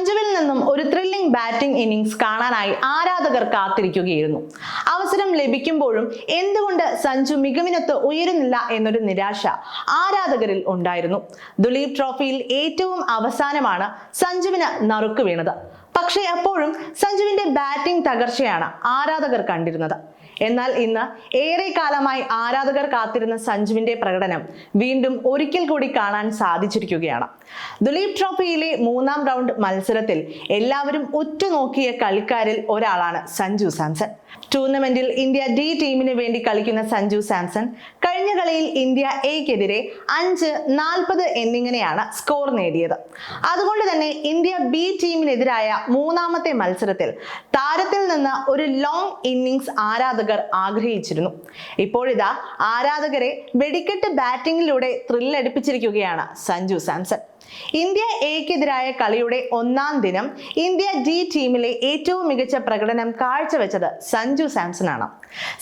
സഞ്ജുവിൽ നിന്നും ഒരു thrilling batting innings കാണാനായി ആരാധകർ കാത്തിരിക്കുകയായിരുന്നു. അവസരം ലഭിക്കുമ്പോഴും എന്തുകൊണ്ട് സഞ്ജു മികവിനൊത്ത് ഉയരുന്നില്ല എന്നൊരു നിരാശ ആരാധകരിൽ ഉണ്ടായിരുന്നു. ദുലീപ് ട്രോഫിയിൽ ഏറ്റവും അവസാനമാണ് സഞ്ജുവിന് നറുക്ക് വീണത്. പക്ഷേ അപ്പോഴും ബാറ്റിംഗ് തകർച്ചയാണ് ആരാധകർ കണ്ടിരുന്നത്. എന്നാൽ ഇന്ന് ഏറെ കാലമായി ആരാധകർ കാത്തിരുന്ന സഞ്ജുവിന്റെ പ്രകടനം വീണ്ടും ഒരിക്കൽ കൂടി കാണാൻ സാധിച്ചിരിക്കുകയാണ്. ദുലീപ് ട്രോഫിയിലെ മൂന്നാം റൗണ്ട് മത്സരത്തിൽ എല്ലാവരും ഉറ്റുനോക്കിയ കളിക്കാരിൽ ഒരാളാണ് സഞ്ജു സാംസൺ. ടൂർണമെന്റിൽ ഇന്ത്യ ഡി ടീമിന് വേണ്ടി കളിക്കുന്ന സഞ്ജു സാംസൺ കഴിഞ്ഞ കളിയിൽ ഇന്ത്യ എക്കെതിരെ അഞ്ച് നാൽപ്പത് എന്നിങ്ങനെയാണ് സ്കോർ നേടിയത്. അതുകൊണ്ട് തന്നെ ഇന്ത്യ ബി ടീമിനെതിരായ മൂന്നാമത്തെ മത്സരത്തിൽ താരത്തിൽ നിന്ന് ഒരു ലോങ് ഇന്നിങ്സ് ആരാധകർ ആഗ്രഹിച്ചിരുന്നു. ഇപ്പോഴിതാ ആരാധകരെ വെടിക്കെട്ട് ബാറ്റിംഗിലൂടെ ത്രില്ലടിപ്പിച്ചിരിക്കുകയാണ് സഞ്ജു സാംസൺ. ഇന്ത്യ എക്കെതിരായ കളിയുടെ ഒന്നാം ദിനം ഇന്ത്യ ഡി ടീമിലെ ഏറ്റവും മികച്ച പ്രകടനം കാഴ്ചവെച്ചത് സഞ്ജു സാംസൺ ആണ്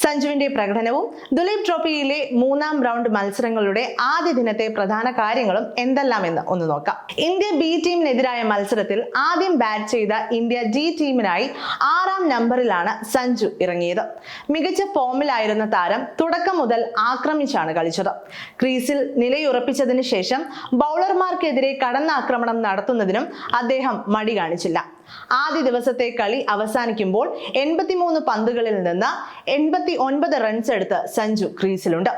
സഞ്ജുവിന്റെ പ്രകടനവും ദുലീപ് ട്രോഫിയിലെ മൂന്നാം റൗണ്ട് മത്സരങ്ങളുടെ ആദ്യ ദിനത്തെ പ്രധാന കാര്യങ്ങളും എന്തെല്ലാമെന്ന് ഒന്ന് നോക്കാം. ഇന്ത്യ ബി ടീമിനെതിരായ മത്സരത്തിൽ ആദ്യം ബാറ്റ് ചെയ്ത ഇന്ത്യ ജി ടീമിനായി ആറാം നമ്പറിലാണ് സഞ്ജു ഇറങ്ങിയത്. മികച്ച ഫോമിലായിരുന്ന താരം തുടക്കം മുതൽ ആക്രമിച്ചാണ് കളിച്ചത്. ക്രീസിൽ നിലയുറപ്പിച്ചതിന് ശേഷം ബൗളർമാർക്കെതിരെ കടന്നാക്രമണം നടത്തുന്നതിനും അദ്ദേഹം മടി കാണിച്ചില്ല. ആദ്യ ദിവസത്തെ കളി അവസാനിക്കുമ്പോൾ എൺപത്തിമൂന്ന് പന്തുകളിൽ നിന്ന് എൺപത്തി ഒൻപത് റൺസ് എടുത്ത് സഞ്ജു ക്രീസിലുണ്ട്.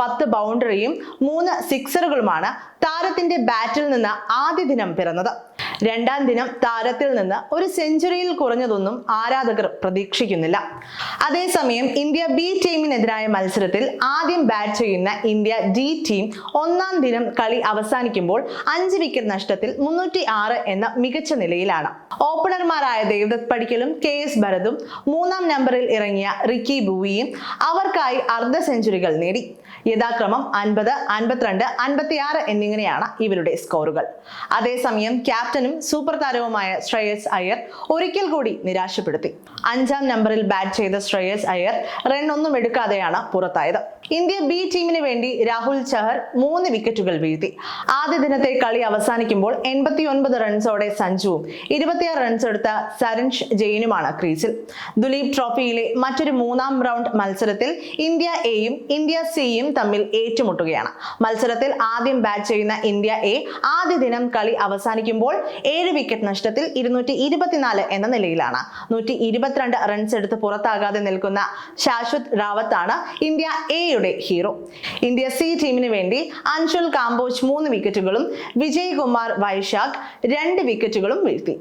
പത്ത് ബൗണ്ടറിയും മൂന്ന് സിക്സറുകളുമാണ് താരത്തിന്റെ ബാറ്റിൽ നിന്ന് ആദ്യ ദിനം പിറന്നത്. രണ്ടാം ദിനം താരത്തിൽ നിന്ന് ഒരു സെഞ്ചുറിയിൽ കുറഞ്ഞതൊന്നും ആരാധകർ പ്രതീക്ഷിക്കുന്നില്ല. അതേസമയം ഇന്ത്യ ബി ടീമിനെതിരായ മത്സരത്തിൽ ആദ്യം ബാറ്റ് ചെയ്യുന്ന ഇന്ത്യ ഡി ടീം ഒന്നാം ദിനം കളി അവസാനിക്കുമ്പോൾ അഞ്ച് വിക്കറ്റ് നഷ്ടത്തിൽ മുന്നൂറ്റി ആറ് എന്ന മികച്ച നിലയിലാണ്. ഓപ്പണർമാരായ ദേവദത്ത് പടിക്കലും കെ എസ് ഭരതും മൂന്നാം നമ്പറിൽ ഇറങ്ങിയ റിക്കി ബൂയിയും അവർക്കായി അർദ്ധ സെഞ്ചുറികൾ നേടി. യഥാക്രമം അൻപത് അൻപത്തിരണ്ട് അൻപത്തിയാറ് എന്നിങ്ങനെയാണ് ഇവരുടെ സ്കോറുകൾ അതേസമയം ക്യാപ്റ്റനും സൂപ്പർ താരവുമായ ശ്രേയസ് അയ്യർ ഒരിക്കൽ കൂടി നിരാശപ്പെടുത്തി. അഞ്ചാം നമ്പറിൽ ബാറ്റ് ചെയ്ത ശ്രേയസ് അയ്യർ റൺ ഒന്നും എടുക്കാതെയാണ് പുറത്തായത്. ഇന്ത്യ ബി ടീമിന് വേണ്ടി രാഹുൽ ചഹർ മൂന്ന് വിക്കറ്റുകൾ വീഴ്ത്തി. ആദ്യ ദിനത്തെ കളി അവസാനിക്കുമ്പോൾ എൺപത്തി ഒൻപത് റൺസോടെ സഞ്ജുവും ഇരുപത്തിയാറ് റൺസ് എടുത്ത സരൺഷ് ജെയിനുമാണ് ക്രീസിൽ. ദുലീപ് ട്രോഫിയിലെ മറ്റൊരു മൂന്നാം റൗണ്ട് മത്സരത്തിൽ ഇന്ത്യ എയും ഇന്ത്യ സിയും തമ്മിൽ ഏറ്റുമുട്ടുകയാണ്. മത്സരത്തിൽ ആദ്യം ബാറ്റ് ചെയ്യുന്ന ഇന്ത്യ എ ആദ്യ ദിനം കളി അവസാനിക്കുമ്പോൾ ഏഴ് വിക്കറ്റ് നഷ്ടത്തിൽ ഇരുന്നൂറ്റി ഇരുപത്തിനാല് എന്ന നിലയിലാണ്. നൂറ്റി ഇരുപത്തിരണ്ട് റൺസ് എടുത്ത് പുറത്താകാതെ നിൽക്കുന്ന ശാശ്വത് റാവത്താണ് ഇന്ത്യ എയുടെ ഹീറോ ഇന്ത്യ സി ടീമിന് വേണ്ടി അഞ്ചുൽ കാംബോജ് മൂന്ന് വിക്കറ്റുകളും വിജയ്കുമാർ വൈശാഖ് രണ്ട് വിക്കറ്റുകളും വീഴ്ത്തി.